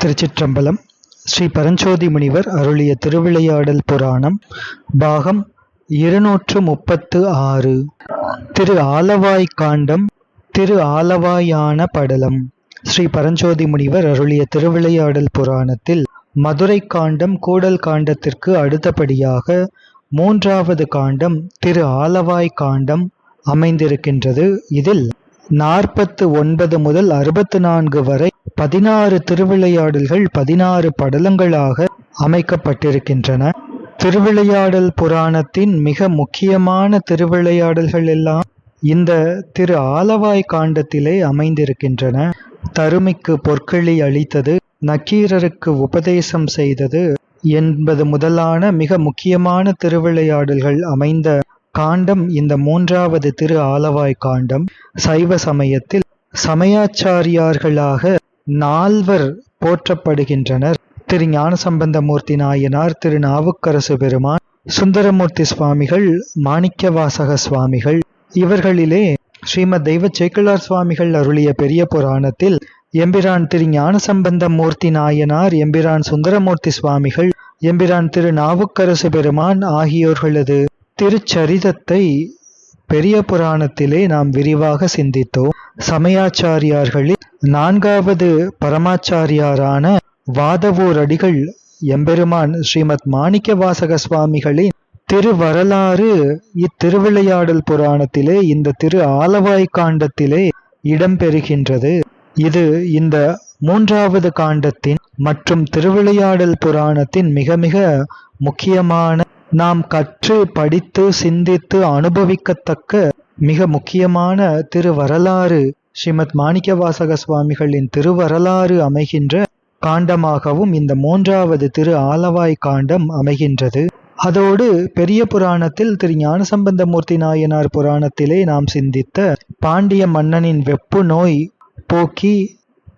திருச்சிற்றம்பலம் ஸ்ரீ பரஞ்சோதி முனிவர் அருளிய திருவிளையாடல் புராணம் பாகம் இருநூற்று முப்பத்து ஆறு. திரு ஆலவாய் காண்டம் திரு ஆலவாயான படலம். ஸ்ரீ பரஞ்சோதி முனிவர் அருளிய திருவிளையாடல் புராணத்தில் மதுரை காண்டம் கூடல் காண்டத்திற்கு அடுத்தபடியாக மூன்றாவது காண்டம் திரு ஆலவாய் காண்டம் அமைந்திருக்கின்றது. இதில் நாற்பத்து ஒன்பது முதல் அறுபத்து நான்கு வரை பதினாறு திருவிளையாடல்கள் பதினாறு படலங்களாக அமைக்கப்பட்டிருக்கின்றன. திருவிளையாடல் புராணத்தின் மிக முக்கியமான திருவிளையாடல்கள் எல்லாம் இந்த திரு ஆலவாய் காண்டத்திலே அமைந்திருக்கின்றன. தருமிக்கு பொற்களி அளித்தது நக்கீரருக்கு உபதேசம் செய்தது என்பது முதலான மிக முக்கியமான திருவிளையாடல்கள் அமைந்த காண்டம் இந்த மூன்றாவது திரு ஆலவாய் காண்டம். சைவ சமயத்தில் சமயாச்சாரியார்களாக நால்வர் போற்றப்படுகின்றனர். திரு ஞானசம்பந்தமூர்த்தி நாயனார் திரு நாவுக்கரசு பெருமான் சுந்தரமூர்த்தி சுவாமிகள் மாணிக்கவாசக சுவாமிகள். இவர்களிலே ஸ்ரீமத் தெய்வ சேக்கிழார் சுவாமிகள் அருளிய பெரிய புராணத்தில் எம்பிரான் திரு ஞானசம்பந்த மூர்த்தி நாயனார் எம்பிரான் சுந்தரமூர்த்தி சுவாமிகள் எம்பிரான் திரு நாவுக்கரசு பெருமான் ஆகியோர்களது திருச்சரிதத்தை பெரிய புராணத்திலே நாம் விரிவாக சிந்தித்தோம். சமயாச்சாரியார்களில் நான்காவது பரமாச்சாரியாரான வாதவூர் அடிகள் எம்பெருமான் ஸ்ரீமத் மாணிக்க வாசக சுவாமிகளின் திருவரலாறு இத்திருவிளையாடல் புராணத்திலே இந்த திரு ஆலவாய் காண்டத்திலே இடம்பெறுகின்றது. இது இந்த மூன்றாவது காண்டத்தின் மற்றும் திருவிளையாடல் புராணத்தின் மிக மிக முக்கியமான நாம் கற்று படித்து சிந்தித்து அனுபவிக்கத்தக்க மிக முக்கியமான திருவரலாறு ஸ்ரீமத் மாணிக்கவாசக சுவாமிகளின் திருவரலாறு அமைகின்ற காண்டமாகவும் இந்த மூன்றாவது திரு ஆலவாய் காண்டம் அமைகின்றது. அதோடு பெரிய புராணத்தில் திரு ஞானசம்பந்தமூர்த்தி நாயனார் புராணத்திலே நாம் சிந்தித்த பாண்டிய மன்னனின் வெப்பு நோய் போக்கி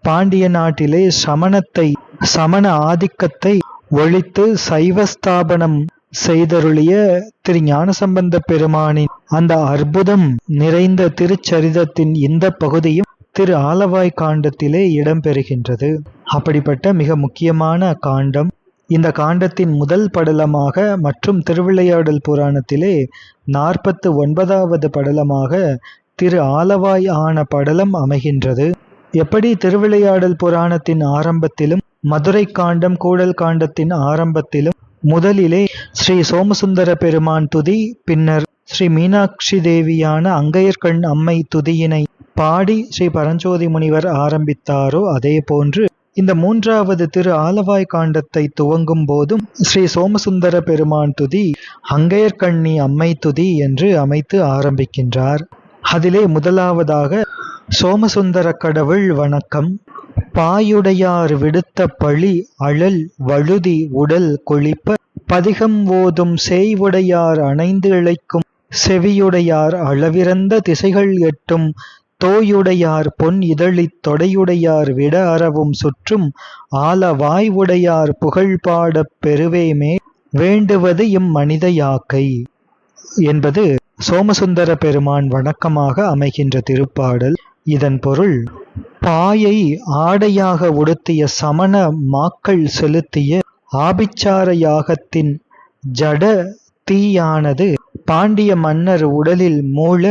பாண்டிய நாட்டிலே சமணத்தை சமண ஆதிக்கத்தை ஒழித்து சைவஸ்தாபனம் செய்தருளிய திரு ஞானசம்பந்த பெருமானின் அந்த அற்புதம் நிறைந்த திருச்சரிதத்தின் இந்த பகுதியும் திரு ஆலவாய் காண்டத்திலே இடம்பெறுகின்றது. அப்படிப்பட்ட மிக முக்கியமான காண்டம் இந்த காண்டத்தின் முதல் படலமாக மற்றும் திருவிளையாடல் புராணத்திலே நாற்பத்து ஒன்பதாவது படலமாக திரு ஆலவாய் ஆன படலம் அமைகின்றது. எப்படி திருவிளையாடல் புராணத்தின் ஆரம்பத்திலும் மதுரை காண்டம் கூடல் காண்டத்தின் ஆரம்பத்திலும் முதலிலே ஸ்ரீ சோமசுந்தர பெருமான் துதி பின்னர் ஸ்ரீ மீனாட்சி தேவியான அங்கையர்கண் அம்மை துதியினை பாடி ஸ்ரீ பரஞ்சோதி முனிவர் ஆரம்பித்தாரோ அதே போன்று இந்த மூன்றாவது திரு ஆலவாய் காண்டத்தை துவங்கும் போதும் ஸ்ரீ சோமசுந்தர பெருமான் துதி அங்கையர்கண்ணி அம்மை துதி என்று அமைத்து ஆரம்பிக்கின்றார். அதிலே முதலாவதாக சோமசுந்தர கடவுள் வணக்கம். பாயுடையார் விடுத்த பழி அழல் வழுதி உடல் கொழிப்ப. பதிகம் ஓதும் சேய்வுடையார் அணைந்து இழைக்கும் செவியுடையார் அளவிறந்த திசைகள் எட்டும். தோயுடையார் பொன் இதழித் தொடையுடையார் விட அறவும் சுற்றும். ஆல வாய்வுடையார் புகழ் பாடப் பெறுவேமே. வேண்டுவது இம்மனித யாக்கை. என்பது சோமசுந்தர பெருமான் வணக்கமாக அமைகின்ற திருப்பாடல். இதன் பொருள் பாயை ஆடையாக உடுத்திய சமண மாக்கள் செலுத்திய ஆபிச்சார யாகத்தின் ஜட தீயானது பாண்டிய மன்னர் உடலில் மூல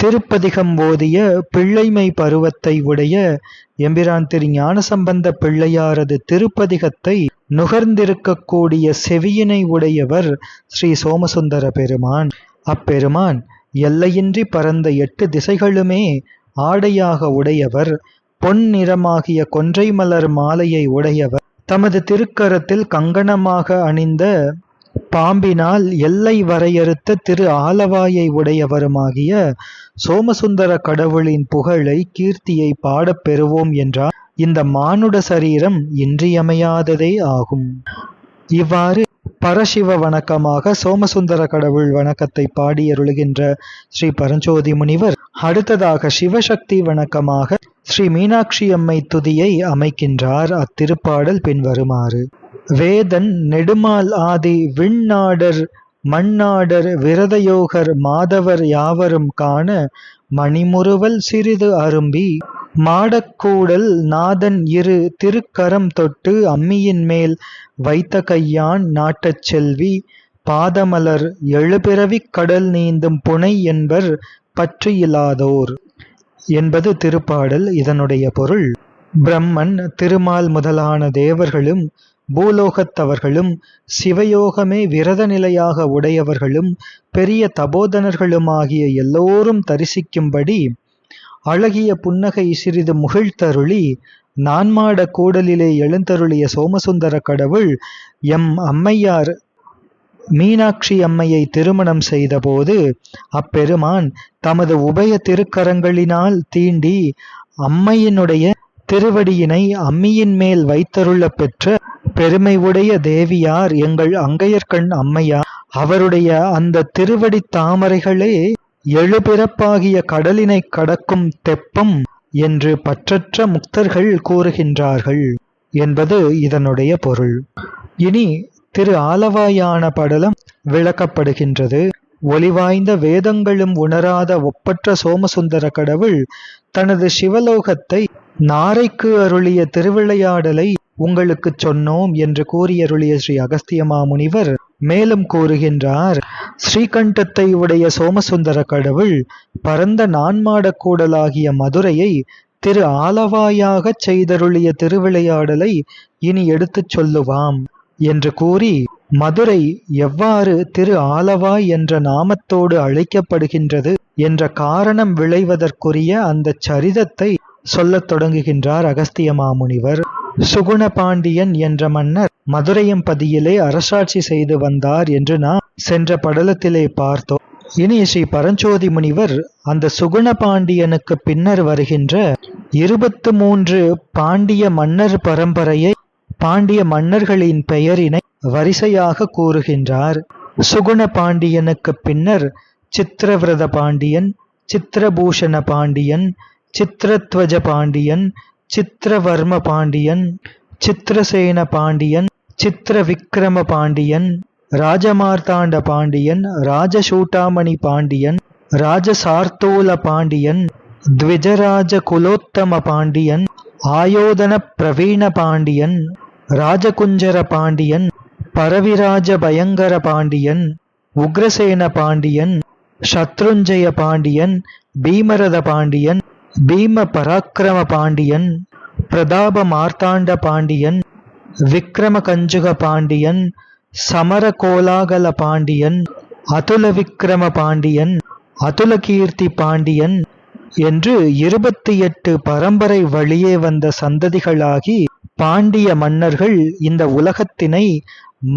திருப்பதிகம் ஓதிய பிள்ளைமை பருவத்தை உடைய எம்பிரான் திரு ஞானசம்பந்த பிள்ளையாரது திருப்பதிகத்தை நுகர்ந்திருக்கக்கூடிய செவியினை உடையவர் ஸ்ரீ சோமசுந்தர பெருமான். அப்பெருமான் எல்லையின்றி பறந்த எட்டு திசைகளுமே ஆடையாக உடையவர் பொன் நிறமாகிய கொன்றை மலர் மாலையை உடையவர். தமது திருக்கரத்தில் கங்கணமாக அணிந்த பாம்பினால் எல்லை வரையறுத்த திரு ஆலவாயை உடையவருமாகிய சோமசுந்தர கடவுளின் புகழை கீர்த்தியை பாடப் பெறுவோம் என்றால் இந்த மானுட சரீரம் இன்றியமையாததே ஆகும். இவ்வாறு பரசிவ வணக்கமாக சோமசுந்தர கடவுள் வணக்கத்தை பாடியருளுகின்ற ஸ்ரீ பரஞ்சோதி முனிவர் அடுத்ததாக சிவசக்தி வணக்கமாக ஸ்ரீ மீனாட்சி அம்மை துதியை அமைக்கின்றார். அத்திருப்பாடல் பின்வருமாறு. வேதன் நெடுமால் ஆதி விண்ணாடர் மண்ணாடர் விரதயோகர் மாதவர் யாவரும் காண மணிமுறுவல் சிறிது அரும்பி மாடக்கூடல் நாதன் இரு திருக்கரம் தொட்டு அம்மியின் மேல் வைத்த கையான் நாட்டச் செல்வி பாதமலர் எழுபிறவிக் கடல் நீந்தும் புனை என்பர் பற்றியிலாதோர். என்பது திருப்பாடல். இதனுடைய பொருள் பிரம்மன் திருமால் முதலான தேவர்களும் பூலோகத்தவர்களும் சிவயோகமே விரத நிலையாக உடையவர்களும் பெரிய தபோதனர்களுமாகிய எல்லோரும் தரிசிக்கும்படி அழகிய புன்னகை சிறிது முகிழ்த்தருளி நான்மாட கூடலிலே எழுந்தருளிய சோமசுந்தர கடவுள் எம் அம்மையார் மீனாட்சி அம்மையை திருமணம் செய்தபோது அப்பெருமான் தமது உபய திருக்கரங்களினால் தீண்டி அம்மையினுடைய திருவடியினை அம்மியின் மேல் வைத்தருள பெற்ற பெருமை உடைய தேவியார் எங்கள் அங்கையர்கண் அம்மையார் அவருடைய அந்த திருவடி தாமரைகளே எழுபிறப்பாகிய கடலினை கடக்கும் தெப்பம் என்று பற்றற்ற முக்தர்கள் கூறுகின்றார்கள் என்பது இதனுடைய பொருள். இனி திரு ஆலவாயான படலம் விளக்கப்படுகின்றது. ஒளிவாய்ந்த வேதங்களும் உணராத ஒப்பற்ற சோமசுந்தர கடவுள் தனது சிவலோகத்தை நாரைக்கு அருளிய திருவிளையாடலை உங்களுக்கு சொன்னோம் என்று கூறியருளிய ஸ்ரீ அகஸ்தியமா முனிவர் மேலும் கூறுகின்றார். ஸ்ரீகண்டத்தை உடைய சோமசுந்தர கடவுள் பரந்த நான்மாடக் கூடலாகிய மதுரையை திரு ஆலவாயாகச் செய்தருளிய திருவிளையாடலை இனி எடுத்துச் சொல்லுவாம் என்று கூறி மதுரை எவ்வாறு திரு ஆலவாய் என்ற நாமத்தோடு அழைக்கப்படுகின்றது என்ற காரணம் விளைவதற்குரிய அந்த சரிதத்தை சொல்லத் தொடங்குகின்றார் அகஸ்திய மாமுனிவர். சுகுண பாண்டியன் என்ற மன்னர் மதுரையம்பதியிலே அரசாட்சி செய்து வந்தார் என்று நாம் சென்ற படலத்திலே பார்த்தோம். இனி ஸ்ரீ பரஞ்சோதி முனிவர் அந்த சுகுண பாண்டியனுக்கு பின்னர் வருகின்ற இருபத்து மூன்று பாண்டிய மன்னர் பரம்பரையை பாண்டிய மன்னர்களின் பெயரினை வரிசையாக கூறுகின்றார். சுகுண பாண்டியனுக்கு பின்னர் சித்திரவிரத பாண்டியன் சித்திரபூஷண பாண்டியன் சித்திரத்வஜ பாண்டியன் சித்திரவர்ம பாண்டியன் சித்திரசேன பாண்டியன் சித்திர விக்ரம பாண்டியன் ராஜமார்த்தாண்ட பாண்டியன் ராஜசூட்டாமணி பாண்டியன் ராஜசார்த்தோல பாண்டியன் த்விஜராஜ குலோத்தம பாண்டியன் ஆயோதன பிரவீண பாண்டியன் ராஜகுஞ்சர பாண்டியன் பரவிராஜ பயங்கர பாண்டியன் உக்ரசேன பாண்டியன் சத்ருஞ்சய பாண்டியன் பீமரத பாண்டியன் பீம பராக்கிரம பாண்டியன் பிரதாப மார்த்தாண்ட பாண்டியன் விக்ரம கஞ்சுக பாண்டியன் சமர கோலாகல பாண்டியன் அதுல விக்ரம பாண்டியன் அதுல கீர்த்தி பாண்டியன் என்று இருபத்தி எட்டு பரம்பரை வழியே வந்த சந்ததிகளாகி பாண்டிய மன்னர்கள் இந்த உலகத்தினை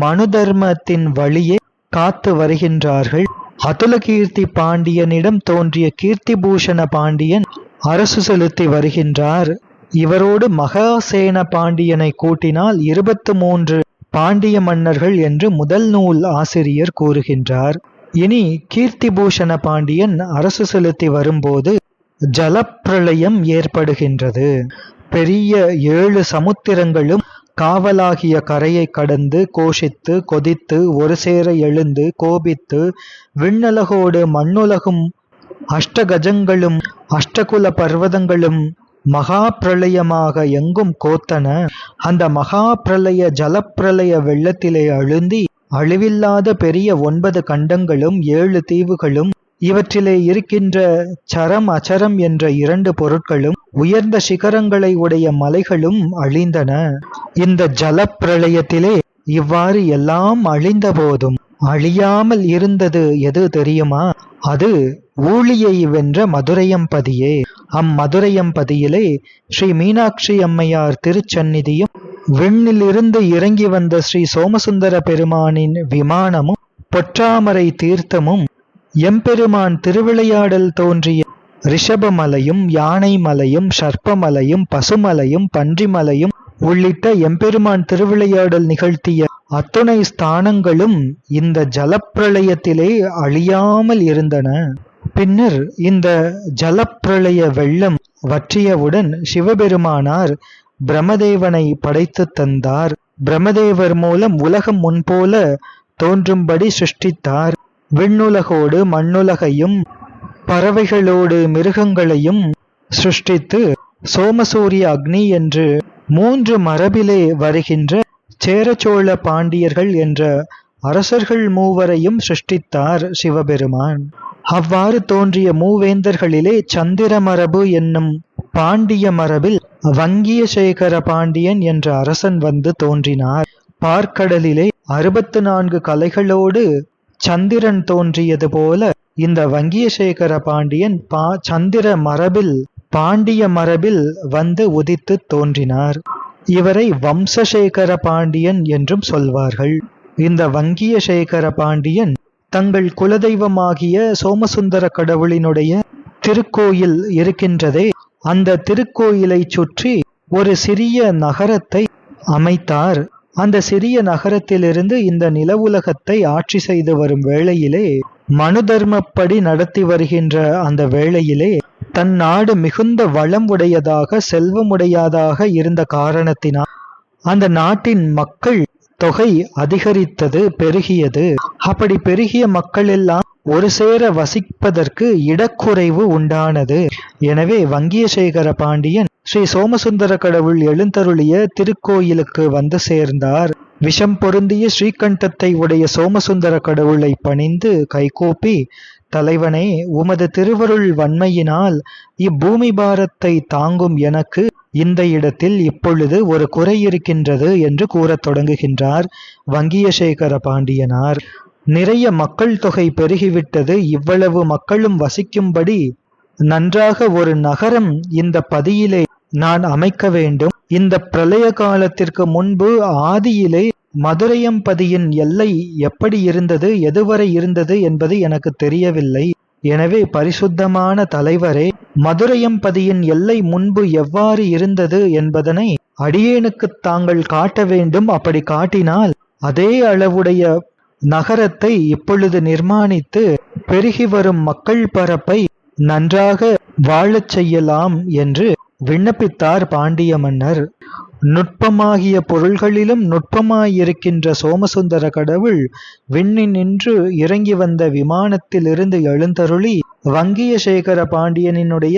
மனு தர்மத்தின் வழியே காத்து வருகின்றார்கள். அதுல கீர்த்தி பாண்டியனிடம் தோன்றிய கீர்த்தி பூஷண பாண்டியன் அரசு செலுத்தி வருகின்றார். இவரோடு மகாசேன பாண்டியனை கூட்டினால் இருபத்து மூன்று பாண்டிய மன்னர்கள் என்று முதல் நூல் ஆசிரியர் கூறுகின்றார். இனி கீர்த்திபூஷண பாண்டியன் அரசு செலுத்தி வரும்போது ஜலப்பிரளயம் ஏற்படுகின்றது. பெரிய ஏழு சமுத்திரங்களும் காவலாகிய கரையை கடந்து கோஷித்து கொதித்து ஒரு சேர எழுந்து கோபித்து விண்ணலகோடு மண்ணுலகும் அஷ்டகஜங்களும் அஷ்டகுல பர்வதங்களும் மகா பிரளயமாக எங்கும் கோத்தன அந்த மகா பிரளய ஜலப்பிரளய வெள்ளத்திலே அழுந்தி அழிவில்லாத பெரிய ஒன்பது கண்டங்களும் ஏழு தீவுகளும் இவற்றிலே இருக்கின்ற சரம் அச்சரம் என்ற இரண்டு பொருட்களும் உயர்ந்த சிகரங்களை உடைய மலைகளும் அழிந்தன. இந்த ஜலப்பிரளயத்திலே இவ்வாறு எல்லாம் அழிந்த போதும் அழியாமல் இருந்தது எது தெரியுமா? அது ஊழியை வென்ற மதுரையம்பதியே. அம்மதுரையம்பதியிலே ஸ்ரீ மீனாட்சி அம்மையார் திருச்சந்நிதியும் விண்ணிலிருந்து இறங்கி வந்த ஸ்ரீ சோமசுந்தர பெருமானின் விமானமும் பொற்றாமரை தீர்த்தமும் எம்பெருமான் திருவிளையாடல் தோன்றிய ரிஷபமலையும் யானை மலையும் சர்ப்பமலையும் பசுமலையும் பன்றிமலையும் உள்ளிட்ட எம்பெருமான் திருவிளையாடல் நிகழ்த்திய அத்துணை ஸ்தானங்களும் இந்த ஜலப்பிரளயத்திலே அழியாமல் இருந்தன. பின்னர் இந்த ஜலப்பிரளய வெள்ளம் வற்றியவுடன் சிவபெருமானார் பிரமதேவனை படைத்து தந்தார். பிரமதேவர் மூலம் உலகம் முன்போல தோன்றும்படி சிருஷ்டித்தார். விண்ணுலகோடு மண்ணுலகையும் பறவைகளோடு மிருகங்களையும் சிருஷ்டித்து சோமசூரிய அக்னி என்று மூன்று மரபிலே வருகின்ற சேரச்சோழ பாண்டியர்கள் என்ற அரசர்கள் மூவரையும் சிருஷ்டித்தார் சிவபெருமான். அவ்வாறு தோன்றிய மூவேந்தர்களிலே சந்திர மரபு என்னும் பாண்டிய மரபில் வங்கிய சேகர பாண்டியன் என்ற அரசன் வந்து தோன்றினார். பார்க்கடலிலே அறுபத்து நான்கு கலைகளோடு சந்திரன் தோன்றியது போல இந்த வங்கியசேகர பாண்டியன் பா சந்திர மரபில் பாண்டிய மரபில் வந்து உதித்து தோன்றினார். இவரை வம்சசேகர பாண்டியன் என்றும் சொல்வார்கள். இந்த வங்கியசேகர பாண்டியன் தங்கள் குலதெய்வமாகிய சோமசுந்தர கடவுளினுடைய திருக்கோயில் இருக்கின்றதே அந்த திருக்கோயிலை சுற்றி ஒரு சிறிய நகரத்தை அமைத்தார். அந்த சிறிய நகரத்திலிருந்து இந்த நிலவுலகத்தை ஆட்சி செய்து வரும் வேளையிலே மனு தர்மப்படி நடத்தி வருகின்ற அந்த வேளையிலே தன் நாடு மிகுந்த வளம் உடையதாக செல்வமுடையதாக இருந்த காரணத்தினால் அந்த நாட்டின் மக்கள் தொகை அதிகரித்தது பெருகியது. அப்படி பெருகிய மக்கள் எல்லாம் ஒரு சேர வசிப்பதற்கு இடக்குறைவு உண்டானது. எனவே வங்கியசேகர பாண்டியன் ஸ்ரீ சோமசுந்தர கடவுள் எழுந்தருளிய திருக்கோயிலுக்கு வந்து சேர்ந்தார். விஷம் பொருந்திய ஸ்ரீகண்டத்தை உடைய சோமசுந்தர கடவுளை பணிந்து கைகூப்பி தலைவனே உமது திருவருள் வன்மையினால் இப்பூமி பாரத்தை தாங்கும் எனக்கு இந்த இடத்தில் இப்பொழுது ஒரு குறை இருக்கின்றது என்று கூறத் தொடங்குகின்றார் வங்கியசேகர பாண்டியனார். நிறைய மக்கள் தொகை பெருகிவிட்டது இவ்வளவு மக்களும் வசிக்கும்படி நன்றாக ஒரு நகரம் இந்த பதியிலே நான் அமைக்க வேண்டும். இந்த பிரளய காலத்திற்கு முன்பு ஆதியிலே மதுரையம்பதியின் எல்லை எப்படி இருந்தது எதுவரை இருந்தது என்பது எனக்கு தெரியவில்லை. எனவே பரிசுத்தமான தலைவரே மதுரையம்பதியின் எல்லை முன்பு எவ்வாறு இருந்தது என்பதனை அடியேனுக்கு தாங்கள் காட்ட வேண்டும். அப்படி காட்டினால் அதே அளவுடைய நகரத்தை இப்பொழுது நிர்மாணித்து பெருகி வரும் மக்கள் பரப்பை நன்றாக வாழச் செய்யலாம் என்று விண்ணப்பித்தார் பாண்டிய மன்னர். நுட்பமாகிய பொருள்களிலும் நுட்பமாயிருக்கின்ற சோமசுந்தர கடவுள் விண்ணின் நின்று இறங்கி வந்த விமானத்திலிருந்து எழுந்தருளி வங்கியசேகர பாண்டியனினுடைய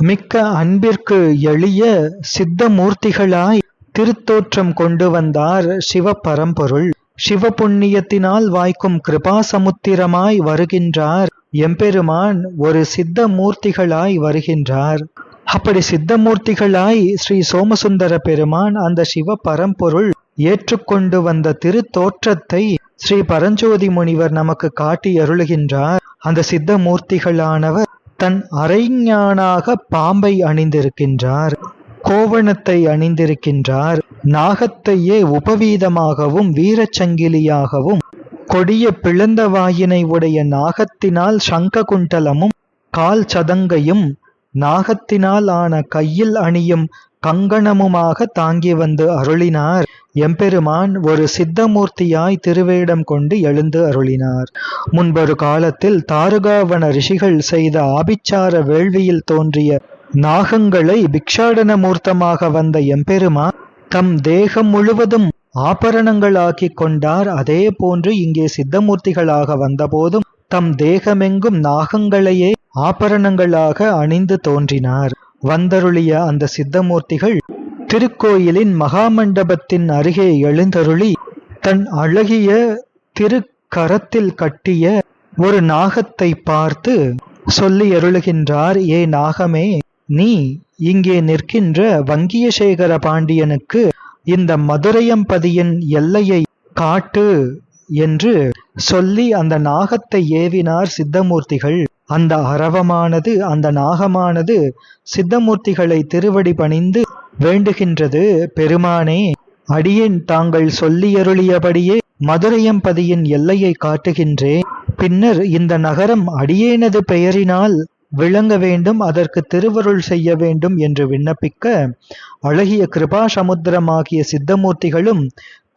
மிக்க அன்பிற்கு எளிய சித்த மூர்த்திகளாய் திருத்தோற்றம் கொண்டு வந்தார் சிவ பரம்பொருள் சிவ புண்ணியத்தினால் வாய்க்கும் கிருபா சமுத்திரமாய் வருகின்றார். எம்பெருமான் ஒரு சித்த மூர்த்திகளாய் வருகின்றார். அப்படி சித்தமூர்த்திகளாய் ஸ்ரீ சோமசுந்தர பெருமான் அந்த சிவ பரம்பொருள் ஏற்றுக்கொண்டு வந்த திருத்தோற்றத்தை ஸ்ரீ பரஞ்சோதி முனிவர் நமக்கு காட்டி அருளுகின்றார். அந்த சித்த மூர்த்திகளானவர் தன் அரைஞானாக பாம்பை அணிந்திருக்கின்றார் கோவணத்தை அணிந்திருக்கின்றார் நாகத்தையே உபவீதமாகவும் வீரச்சங்கிலியாகவும் கொடிய பிளந்த வாயினை உடைய நாகத்தினால் சங்க குண்டலமும் கால் சதங்கையும் நாகத்தினால் ஆன கையில் அணியும் கங்கணமுமாக தாங்கி வந்து அருளினார். எம்பெருமான் ஒரு சித்தமூர்த்தியாய் திருவேடம் கொண்டு எழுந்து அருளினார். முன்பொரு காலத்தில் தாருகாவன ரிஷிகள் செய்த ஆபிச்சார வேள்வியில் தோன்றிய நாகங்களை பிக்ஷாடன மூர்த்தமாக வந்த எம்பெருமான் தம் தேகம் முழுவதும் ஆபரணங்களாக்கி கொண்டார். அதே போன்று இங்கே சித்தமூர்த்திகளாக வந்தபோதும் தம் தேகமெங்கும் நாகங்களையே ஆபரணங்களாக அணிந்து தோன்றினார். வந்தருளிய அந்த சித்தமூர்த்திகள் திருக்கோயிலின் மகாமண்டபத்தின் அருகே எழுந்தருளி தன் அழகிய திருக்கரத்தில் கட்டிய ஒரு நாகத்தை பார்த்து சொல்லி அருளுகின்றார் ஏ நாகமே நீ இங்கே நிற்கின்ற வங்கியசேகர பாண்டியனுக்கு இந்த மதுரையம்பதியின் எல்லையை காட்டு என்று சொல்லி அந்த நாகத்தை ஏவினார் சித்தமூர்த்திகள். அந்த அரவமானது அந்த நாகமானது சித்தமூர்த்திகளை திருவடி பணிந்து வேண்டுகின்றது. பெருமானே அடியேன் தாங்கள் சொல்லியருளியபடியே மதுரையம்பதியின் எல்லையை காட்டுகின்றேன். பின்னர் இந்த நகரம் அடியேனது பெயரினால் விளங்க வேண்டும் அதற்கு திருவருள் செய்ய வேண்டும் என்று விண்ணப்பிக்க அழகிய கிருபா சமுத்திரமாகிய சித்தமூர்த்திகளும்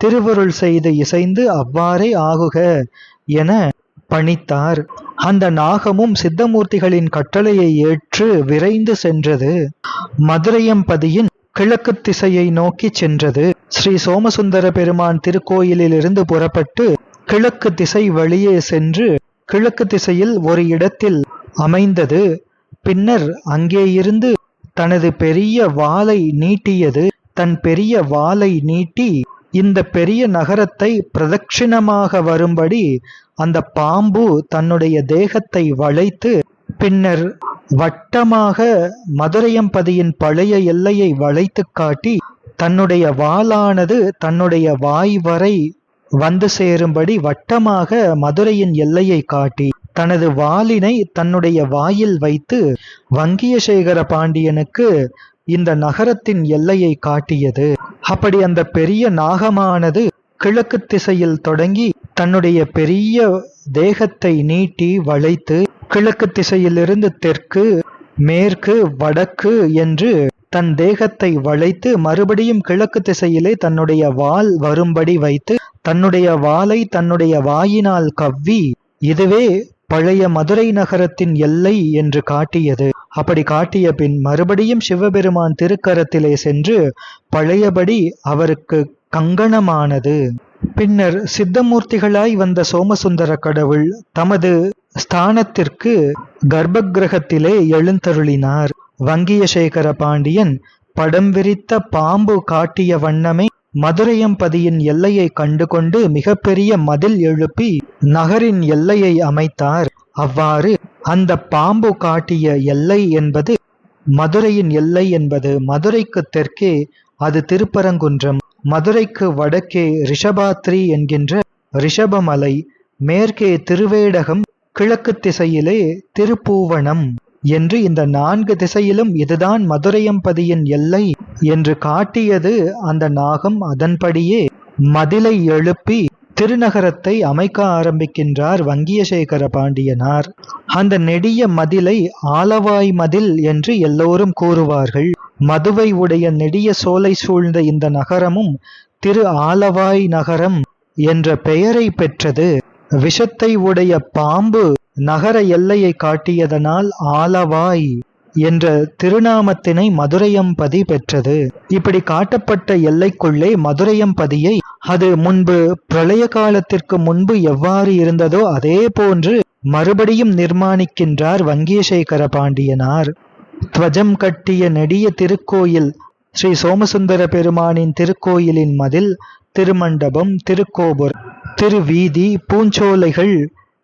திருவருள் செய்து இசைந்து அவ்வாறே ஆகுக என பணித்தார். அந்த நாகமும் சித்தமூர்த்திகளின் கட்டளையை ஏற்று விரைந்து சென்றது. மதுரையம்பதியின் கிழக்கு திசையை நோக்கி சென்றது. ஸ்ரீ சோமசுந்தர பெருமான் திருக்கோயிலிலிருந்து புறப்பட்டு கிழக்கு திசை வழியே சென்று கிழக்கு திசையில் ஒரு இடத்தில் அமைந்தது. பின்னர் அங்கேயிருந்து தனது பெரிய வாளை நீட்டியது. தன் பெரிய வாளை நீட்டி இந்த பெரிய நகரத்தை பிரதட்சிணமாக வரும்படி அந்த பாம்பு தன்னுடைய தேகத்தை வளைத்து பின்னர் வட்டமாக மதுரையம்பதியின் பழைய எல்லையை வளைத்து காட்டி தன்னுடைய வாளானது தன்னுடைய வாய் வரை வந்து சேரும்படி வட்டமாக மதுரையின் எல்லையை காட்டி தனது வாளினை தன்னுடைய வாயில் வைத்து வங்கியசேகர பாண்டியனுக்கு இந்த நகரத்தின் எல்லையை காட்டியது. அப்படி அந்த பெரிய நாகமானது கிழக்கு திசையில் தொடங்கி தன்னுடைய பெரிய தேகத்தை நீட்டி வளைத்து கிழக்கு திசையிலிருந்து தெற்கு மேற்கு வடக்கு என்று தன் தேகத்தை வளைத்து மறுபடியும் கிழக்கு திசையிலே தன்னுடைய வால் வரும்படி வைத்து தன்னுடைய வாளை தன்னுடைய வாயினால் கவ்வி இதுவே பழைய மதுரை நகரத்தின் எல்லை என்று காட்டியது. அப்படி காட்டிய பின் மறுபடியும் சிவபெருமான் திருக்கரத்திலே சென்று பழையபடி அவருக்கு கங்கணமானது. பின்னர் சித்தமூர்த்திகளாய் வந்த சோமசுந்தர கடவுள் தமது ஸ்தானத்திற்கு கர்ப்பகிரகத்திலே எழுந்தருளினார். வங்கியசேகர பாண்டியன் படம் விரித்த பாம்பு காட்டிய வண்ணமே மதுரையம்பதியின் எல்லையை கண்டுகொண்டு மிகப்பெரிய மதில் எழுப்பி நகரின் எல்லையை அமைத்தார். அவ்வாறு அந்த பாம்பு காட்டிய எல்லை என்பது மதுரையின் எல்லை என்பது மதுரைக்கு தெற்கே அது திருப்பரங்குன்றம். மதுரைக்கு வடக்கே ரிஷபாத்ரி என்கின்ற ரிஷபமலை மேற்கே திருவேடகம் கிழக்கு திசையிலே திருப்பூவனம் என்று இந்த நான்கு திசையிலும் இதுதான் மதுரையம்பதியின் எல்லை என்று காட்டியது அந்த நாகம் அதன்படியே மதிலை எழுப்பி திருநகரத்தை அமைக்க ஆரம்பிக்கின்றார் வங்கியசேகர பாண்டியனார். அந்த நெடிய மதிலை ஆலவாய் மதில் என்று எல்லோரும் கூறுவார்கள். மதுவை உடைய நெடிய சோலை சூழ்ந்த இந்த நகரமும் திரு ஆலவாய் நகரம் என்ற பெயரை பெற்றது. விஷத்தை உடைய பாம்பு நகர எல்லையை காட்டியதனால் ஆலவாய். என்ற திருநாமத்தினை மதுரையம்பதி பெற்றது. இப்படி காட்டப்பட்ட எல்லைக்குள்ளே மதுரையம்பதியை அது முன்பு பிரளய காலத்திற்கு முன்பு எவ்வாறு இருந்ததோ அதே போன்று மறுபடியும் நிர்மாணிக்கின்றார் வங்கியசேகர பாண்டியனார். துவஜம் கட்டிய நெடிய திருக்கோயில் ஸ்ரீ சோமசுந்தர பெருமானின் திருக்கோயிலின் மதில் திருமண்டபம் திருக்கோபுர் திருவீதி பூஞ்சோலைகள்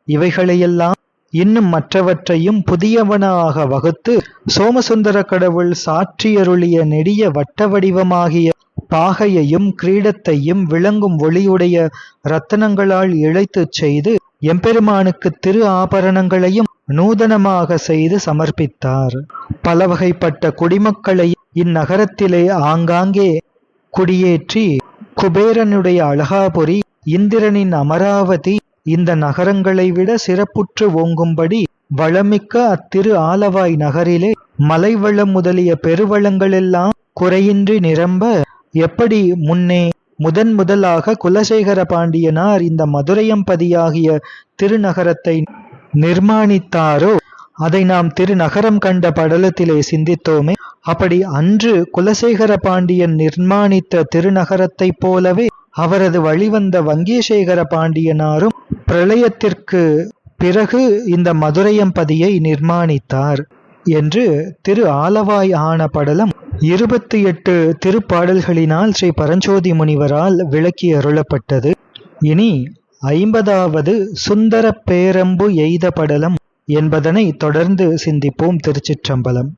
இவைகளையெல்லாம் இன்னும் மற்றவற்றையும் புதியவனாக வகுத்து சோமசுந்தர கடவுள் சாற்றியருளிய நெடிய வட்ட வடிவமாகிய பாகையையும் கிரீடத்தையும் விளங்கும் ஒளியுடைய ரத்தனங்களால் இழைத்துச் செய்து எம்பெருமானுக்கு திரு ஆபரணங்களையும் நூதனமாக செய்து சமர்ப்பித்தார். பல வகைப்பட்ட குடிமக்களை இந்நகரத்திலே ஆங்காங்கே குடியேற்றி குபேரனுடைய அழகாபுரி இந்திரனின் அமராவதி இந்த நகரங்களை விட சிறப்புற்று ஓங்கும்படி வளமிக்க அத்திரு ஆலவாய் நகரிலே மலைவளம் முதலிய பெருவளங்களெல்லாம் குறையின்றி நிரம்ப எப்படி முன்னே முதன் முதலாக குலசேகர பாண்டியனார் இந்த மதுரையம்பதியாகிய திருநகரத்தை நிர்மாணித்தாரோ அதை நாம் திருநகரம் கண்ட படலத்திலே சிந்தித்தோமே. அப்படி அன்று குலசேகர பாண்டியன் நிர்மாணித்த திருநகரத்தைப் போலவே அவரது வழிவந்த வங்கியசேகர பாண்டியனாரும் பிரளயத்திற்கு பிறகு இந்த மதுரையம்பதியை நிர்மாணித்தார் என்று திரு ஆலவாய் ஆன படலம் இருபத்தி எட்டு திருப்பாடல்களினால் ஸ்ரீ பரஞ்சோதி முனிவரால் விளக்கி அருளப்பட்டது. இனி ஐம்பதாவது சுந்தர பேரம்பு எய்த படலம் என்பதனை தொடர்ந்து சிந்திப்போம் திருச்சிற்றம்பலம்.